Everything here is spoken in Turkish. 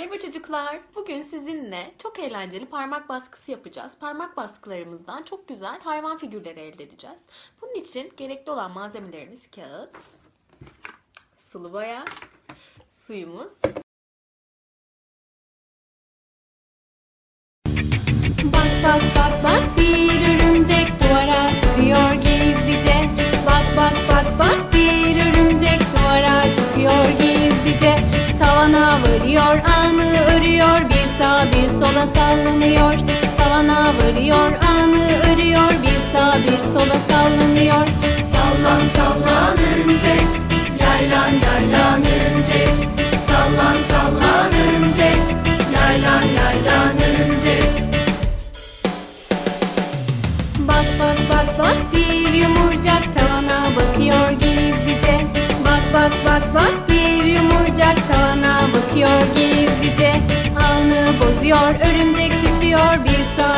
Merhaba çocuklar. Bugün sizinle çok eğlenceli parmak baskısı yapacağız. Parmak baskılarımızdan çok güzel hayvan figürleri elde edeceğiz. Bunun için gerekli olan malzemelerimiz kağıt, sulu boya, suyumuz. Bak bak bak varıyor anı örüyor. Bir sağa bir sola sallanıyor. Tavana varıyor anı örüyor. Bir sağa bir sola sallanıyor. Sallan sallan örümcek yaylan yaylan örümcek Sallan sallan örümcek yaylan yaylan örümcek Bak bak bak bak bir yumurcak tavana gizlice Ağını bozuyor örümcek düşüyor bir sağ